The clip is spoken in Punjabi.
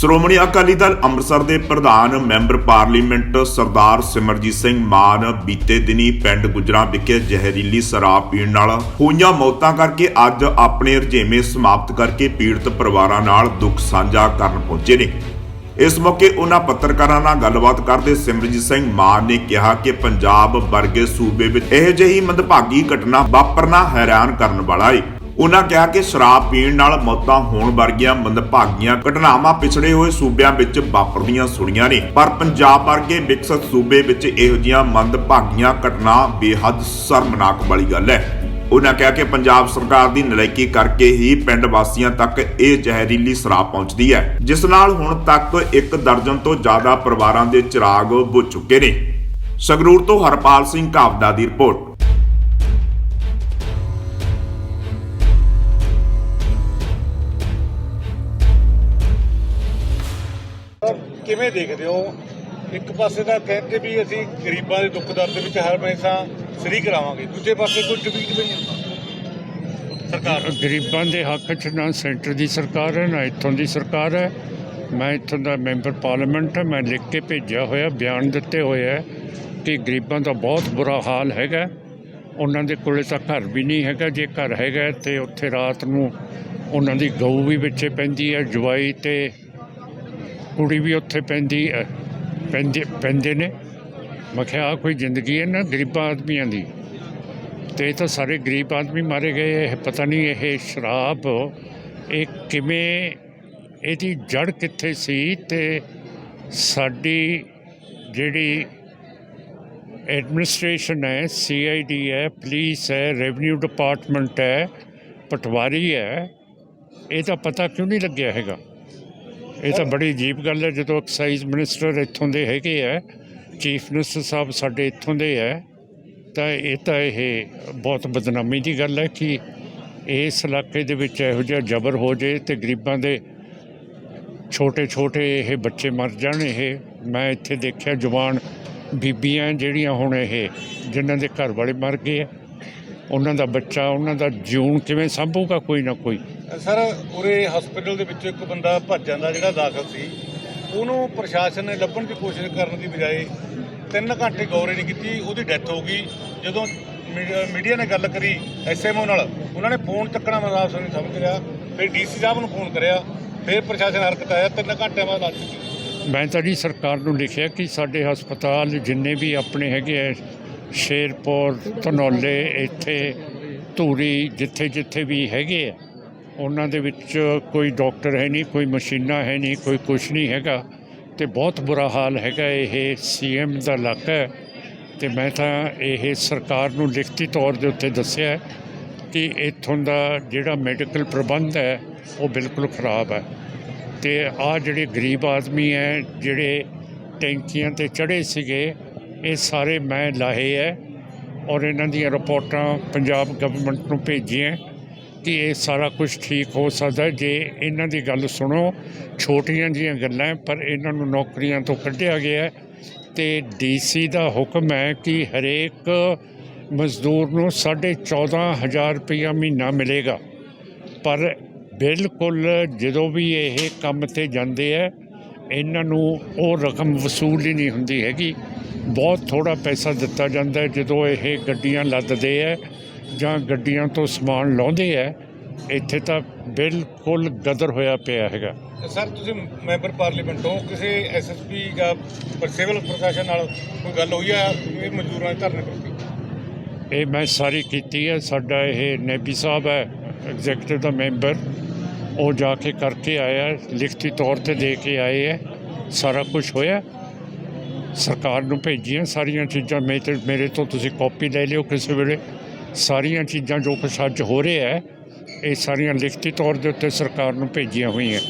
ਸ਼੍ਰੋਮਣੀ ਅਕਾਲੀ ਦਲ ਅੰਮ੍ਰਿਤਸਰ ਦੇ ਪ੍ਰਧਾਨ ਮੈਂਬਰ ਪਾਰਲੀਮੈਂਟ ਸਰਦਾਰ ਸਿਮਰਜੀਤ ਸਿੰਘ ਮਾਨ ਬੀਤੇ ਦਿਨੀ ਪਿੰਡ ਗੁਜਰਾ ਵਿਖੇ ਜ਼ਹਿਰੀਲੀ ਸ਼ਰਾਬ ਪੀਣ ਨਾਲ ਹੋਈਆਂ ਮੌਤਾਂ ਕਰਕੇ ਅੱਜ ਆਪਣੇ ਰੁਝੇਵੇਂ ਸਮਾਪਤ ਕਰਕੇ ਪੀੜਤ ਪਰਿਵਾਰਾਂ ਨਾਲ ਦੁੱਖ ਸਾਂਝਾ ਕਰਨ ਪਹੁੰਚੇ ਨੇ। ਇਸ ਮੌਕੇ ਉਹਨਾਂ ਪੱਤਰਕਾਰਾਂ ਨਾਲ ਗੱਲਬਾਤ ਕਰਦੇ ਸਿਮਰਜੀਤ ਸਿੰਘ ਮਾਨ ਨੇ ਕਿਹਾ ਕਿ ਪੰਜਾਬ ਵਰਗੇ ਸੂਬੇ ਵਿੱਚ ਇਹ ਜਿਹੀ ਮੰਦਭਾਗੀ ਘਟਨਾ ਵਾਪਰਨਾ ਹੈਰਾਨ ਕਰਨ ਵਾਲਾ ਹੈ ਉਹਨਾਂ ਕਿਹਾ ਕਿ ਸ਼ਰਾਬ ਪੀਣ ਨਾਲ ਮੌਤਾਂ ਹੋਣ ਵਰਗੀਆਂ ਮੰਦਭਾਗੀਆਂ ਘਟਨਾਵਾਂ ਪਿਛੜੇ ਹੋਏ ਸੂਬਿਆਂ ਵਿੱਚ ਵਾਪਰਦੀਆਂ ਸੁਣੀਆਂ ਨੇ। ਪਰ ਪੰਜਾਬ ਵਰਗੇ ਵਿਕਸਤ ਸੂਬੇ ਵਿੱਚ ਇਹੋ ਜਿਹੀਆਂ ਮੰਦਭਾਗੀਆਂ ਘਟਨਾ ਬੇਹੱਦ ਸ਼ਰਮਨਾਕ ਵਾਲੀ ਗੱਲ ਹੈ। ਉਹਨਾਂ ਕਿਹਾ ਕਿ ਪੰਜਾਬ ਸਰਕਾਰ ਦੀ ਨਲਾਇਕੀ ਕਰਕੇ ਹੀ ਪਿੰਡ ਵਾਸੀਆਂ ਤੱਕ ਇਹ ਜ਼ਹਿਰੀਲੀ ਸ਼ਰਾਬ ਪਹੁੰਚਦੀ ਹੈ, ਜਿਸ ਨਾਲ ਹੁਣ ਤੱਕ ਇੱਕ ਦਰਜਨ ਤੋਂ ਜ਼ਿਆਦਾ ਪਰਿਵਾਰਾਂ ਦੇ ਚਿਰਾਗ ਬੁਝ ਚੁੱਕੇ ਨੇ। ਸੰਗਰੂਰ ਤੋਂ ਹਰਪਾਲ ਸਿੰਘ ਕਾਵਦਾ ਦੀ ਰਿਪੋਰਟ। ਕਿਵੇਂ ਦੇਖਦੇ ਹੋ? ਇੱਕ ਪਾਸੇ ਤਾਂ ਕਹਿੰਦੇ ਵੀ ਅਸੀਂ ਗਰੀਬਾਂ ਦੇ ਦੁੱਖ ਦਰਦ ਵਿੱਚ ਹਰ ਹਮੇਸ਼ਾ ਸ਼ਰੀਕ ਰਹਾਂਗੇ ਦੂਜੇ ਪਾਸੇ ਕੋਈ ਡਿਬੇਟ ਵੀ ਨਹੀਂ ਹੁੰਦਾ। ਸਰਕਾਰ ਗਰੀਬਾਂ ਦੇ ਹੱਕ 'ਚ ਨਾ ਸੈਂਟਰ ਦੀ ਸਰਕਾਰ ਹੈ, ਨਾ ਇੱਥੋਂ ਦੀ ਸਰਕਾਰ ਹੈ। ਮੈਂ ਇੱਥੋਂ ਦਾ ਮੈਂਬਰ ਪਾਰਲੀਮੈਂਟ ਹੈ, ਮੈਂ ਲਿਖ ਕੇ ਭੇਜਿਆ ਹੋਇਆ, ਬਿਆਨ ਦਿੱਤੇ ਹੋਏ ਹੈ ਕਿ ਗਰੀਬਾਂ ਦਾ ਬਹੁਤ ਬੁਰਾ ਹਾਲ ਹੈਗਾ। ਉਹਨਾਂ ਦੇ ਕੋਲੇ ਤਾਂ ਘਰ ਵੀ ਨਹੀਂ ਹੈਗਾ, ਜੇ ਘਰ ਹੈਗਾ ਤੇ ਉੱਥੇ ਰਾਤ ਨੂੰ ਉਹਨਾਂ ਦੀ ਗਊ ਵੀ ਵਿੱਚੇ ਪੈਂਦੀ ਹੈ, ਜਵਾਈ ਤੇ ਕੁੜੀ ਵੀ ਉੱਥੇ ਪੈਂਦੀ ਹੈ ਪੈਂਦੇ ਪੈਂਦੇ ਨੇ। ਮੈਂ ਕਿਹਾ, ਆਹ ਕੋਈ ਜ਼ਿੰਦਗੀ ਹੈ ਨਾ ਗਰੀਬਾਂ ਆਦਮੀਆਂ ਦੀ? ਤੇ ਇਹ ਤਾਂ ਸਾਰੇ ਗਰੀਬ ਆਦਮੀ ਮਾਰੇ ਗਏ। ਇਹ ਪਤਾ ਨਹੀਂ ਇਹ ਸ਼ਰਾਬ, ਇਹ ਕਿਵੇਂ, ਇਹਦੀ ਜੜ ਕਿੱਥੇ ਸੀ ਤੇ ਸਾਡੀ ਜਿਹੜੀ ਐਡਮਿਨਿਸਟ੍ਰੇਸ਼ਨ ਹੈ ਸੀਆਈਡੀ ਹੈ, ਪੁਲਿਸ ਹੈ, ਰੈਵਨਿਊ ਡਿਪਾਰਟਮੈਂਟ ਹੈ, ਪਟਵਾਰੀ ਹੈ ਇਹ ਤਾਂ ਪਤਾ ਕਿਉਂ ਨਹੀਂ ਲੱਗਿਆ ਹੈਗਾ? ਇਹ ਤਾਂ ਬੜੀ ਅਜੀਬ ਗੱਲ ਹੈ, ਜਦੋਂ ਐਕਸਾਈਜ਼ ਮਿਨਿਸਟਰ ਇੱਥੋਂ ਦੇ ਹੈਗੇ ਆ, ਚੀਫ ਮਿਨਿਸਟਰ ਸਾਹਿਬ ਸਾਡੇ ਇੱਥੋਂ ਦੇ ਹੈ ਤਾਂ ਇਹ ਤਾਂ ਇਹ ਬਹੁਤ ਬਦਨਾਮੀ ਦੀ ਗੱਲ ਹੈ ਕਿ ਇਸ ਇਲਾਕੇ ਦੇ ਵਿੱਚ ਇਹੋ ਜਿਹਾ ਜ਼ਬਰ ਹੋ ਜੇ ਤੇ ਗਰੀਬਾਂ ਦੇ ਛੋਟੇ ਛੋਟੇ ਇਹ ਬੱਚੇ ਮਰ ਜਾਣ, ਇਹ ਮੈਂ ਇੱਥੇ ਦੇਖਿਆ ਜਵਾਨ ਬੀਬੀਆਂ ਜਿਹੜੀਆਂ ਹੁਣ ਇਹ, ਜਿਨ੍ਹਾਂ ਦੇ ਘਰ ਵਾਲੇ ਮਰ ਗਏ ਆ। ਉਹਨਾਂ ਦਾ ਬੱਚਾ ਉਹਨਾਂ ਦਾ ਜਿਉਣ ਕਿਵੇਂ ਸੰਭੂਗਾ ਕੋਈ ਨਾ ਕੋਈ। ਸਰ ਉਰੇ ਹਸਪੀਟਲ ਦੇ ਵਿੱਚੋਂ ਇੱਕ ਬੰਦਾ ਭੱਜ ਜਾਂਦਾ ਜਿਹੜਾ ਦਾਖਲ ਸੀ। ਉਹਨੂੰ ਪ੍ਰਸ਼ਾਸਨ ਨੇ ਲੱਭਣ ਦੀ ਕੋਸ਼ਿਸ਼ ਕਰਨ ਦੀ ਬਜਾਏ 3 ਘੰਟੇ ਗੌਰ ਨਹੀਂ ਕੀਤੀ ਉਹਦੀ ਡੈਥ ਹੋ ਗਈ। ਜਦੋਂ ਮੀਡੀਆ- ਨੇ ਗੱਲ ਕਰੀ ਐਸਐਮਓ ਨਾਲ ਉਹਨਾਂ ਨੇ ਫੋਨ ਚੱਕਣਾ ਮੈਂ ਆਪ ਨਹੀਂ ਸਮਝ ਰਿਹਾ ਫਿਰ ਡੀਸੀ ਸਾਹਿਬ ਨੂੰ ਫੋਨ ਕਰਿਆ ਫਿਰ ਪ੍ਰਸ਼ਾਸਨ ਹਰਕਤ ਆਇਆ 3 ਘੰਟੇ ਬਾਅਦ ਆ ਚੁੱਕੀ ਮੈਂ ਤਾਂ ਜੀ ਸਰਕਾਰ ਨੂੰ ਲਿਖਿਆ ਕਿ ਸਾਡੇ ਹਸਪਤਾਲ ਜਿੰਨੇ ਵੀ ਆਪਣੇ ਹੈਗੇ ਸ਼ੇਰਪੁਰ, ਧਨੌਲੇ, ਇੱਥੇ ਧੂਰੀ ਜਿੱਥੇ ਜਿੱਥੇ ਵੀ ਹੈਗੇ ਆ, ਉਹਨਾਂ ਦੇ ਵਿੱਚ ਕੋਈ ਡਾਕਟਰ ਹੈ ਨਹੀਂ, ਕੋਈ ਮਸ਼ੀਨਾਂ ਹੈ ਨਹੀਂ, ਕੋਈ ਕੁਛ ਨਹੀਂ ਹੈਗਾ ਤੇ ਬਹੁਤ ਬੁਰਾ ਹਾਲ ਹੈਗਾ ਇਹ ਸੀਐਮ ਦਾ ਇਲਾਕਾ ਹੈ। ਤੇ ਮੈਂ ਤਾਂ ਇਹ ਸਰਕਾਰ ਨੂੰ ਲਿਖਤੀ ਤੌਰ ਦੇ ਉੱਤੇ ਦੱਸਿਆ ਕਿ ਇੱਥੋਂ ਦਾ ਜਿਹੜਾ ਮੈਡੀਕਲ ਪ੍ਰਬੰਧ ਹੈ, ਉਹ ਬਿਲਕੁਲ ਖਰਾਬ ਹੈ। ਤੇ ਆ ਜਿਹੜੇ ਗਰੀਬ ਆਦਮੀ ਹੈ, ਜਿਹੜੇ ਟੈਂਕੀਆਂ ਤੇ ਚੜੇ ਸੀਗੇ ਇਹ ਸਾਰੇ ਮੈਂ ਲਾਹੇ ਹੈ ਔਰ ਇਹਨਾਂ ਦੀਆਂ ਰਿਪੋਰਟਾਂ ਪੰਜਾਬ ਗਵਰਨਮੈਂਟ ਨੂੰ ਭੇਜੀਆਂ ਕਿ ਇਹ ਸਾਰਾ ਕੁਝ ਠੀਕ ਹੋ ਸਕਦਾ ਜੇ ਇਹਨਾਂ ਦੀ ਗੱਲ ਸੁਣੋ, ਛੋਟੀਆਂ ਜੀਆਂ ਗੱਲਾਂ ਪਰ ਇਹਨਾਂ ਨੂੰ ਨੌਕਰੀਆਂ ਤੋਂ ਕੱਢਿਆ ਗਿਆ ਹੈ ਤੇ ਡੀਸੀ ਦਾ ਹੁਕਮ ਹੈ ਕਿ ਹਰੇਕ ਮਜ਼ਦੂਰ ਨੂੰ 14500 ਰੁਪਇਆ ਮਹੀਨਾ ਮਿਲੇਗਾ। ਪਰ ਬਿਲਕੁਲ ਜਦੋਂ ਵੀ ਇਹ ਕੰਮ ਤੇ ਜਾਂਦੇ ਆ ਇਹਨਾਂ ਨੂੰ ਉਹ ਰਕਮ ਵਸੂਲ ਹੀ ਨਹੀਂ ਹੁੰਦੀ ਹੈਗੀ। ਬਹੁਤ ਥੋੜਾ ਪੈਸਾ ਦਿੱਤਾ ਜਾਂਦਾ ਹੈ ਜਦੋਂ ਇਹ ਗੱਡੀਆਂ ਲੱਦਦੇ ਆ ਜਾਂ ਗੱਡੀਆਂ ਤੋਂ ਸਮਾਨ ਲਾਉਂਦੇ ਆ ਇੱਥੇ ਤਾਂ ਬਿਲਕੁਲ ਗਦਰ ਹੋਇਆ ਪਿਆ ਹੈਗਾ। ਸਰ ਤੁਸੀਂ ਮੈਂਬਰ ਪਾਰਲੀਮੈਂਟ ਹੋ ਕਿਸੇ ਐਸਐਸਪੀ ਜਾਂ ਸਿਵਲ ਪ੍ਰਸ਼ਾਸਨ ਨਾਲ ਕੋਈ ਗੱਲ ਹੋਈ ਹੈ ਇਹ ਮਜ਼ਦੂਰਾਂ ਦੇ ਧਰਨੇ ਪ੍ਰਤੀ ਇਹ ਮੈਂ ਸਾਰੀ ਕੀਤੀ ਹੈ ਸਾਡਾ ਇਹ ਨੇਬੀ ਸਾਹਿਬ ਹੈ ਐਗਜ਼ੈਕਟਿਵ ਦਾ ਮੈਂਬਰ ਉਹ ਜਾ ਕੇ ਕਰਕੇ ਆਇਆ ਲਿਖਤੀ ਤੌਰ ਤੇ ਦੇ ਕੇ ਆਏ ਹੈ ਸਾਰਾ ਕੁਝ ਹੋਇਆ। ਸਰਕਾਰ ਨੂੰ ਭੇਜੀਆਂ ਸਾਰੀਆਂ ਚੀਜ਼ਾਂ। ਮੇਰੇ ਤੇ ਮੇਰੇ ਤੋਂ ਤੁਸੀਂ ਕਾਪੀ ਲੈ ਲਿਓ ਕਿਸੇ ਵੇਲੇ। ਸਾਰੀਆਂ ਚੀਜ਼ਾਂ ਜੋ ਕੁਛ ਅੱਜ ਹੋ ਰਿਹਾ ਹੈ, ਇਹ ਸਾਰੀਆਂ ਲਿਖਤੀ ਤੌਰ ਦੇ ਉੱਤੇ ਸਰਕਾਰ ਨੂੰ ਭੇਜੀਆਂ ਹੋਈਆਂ।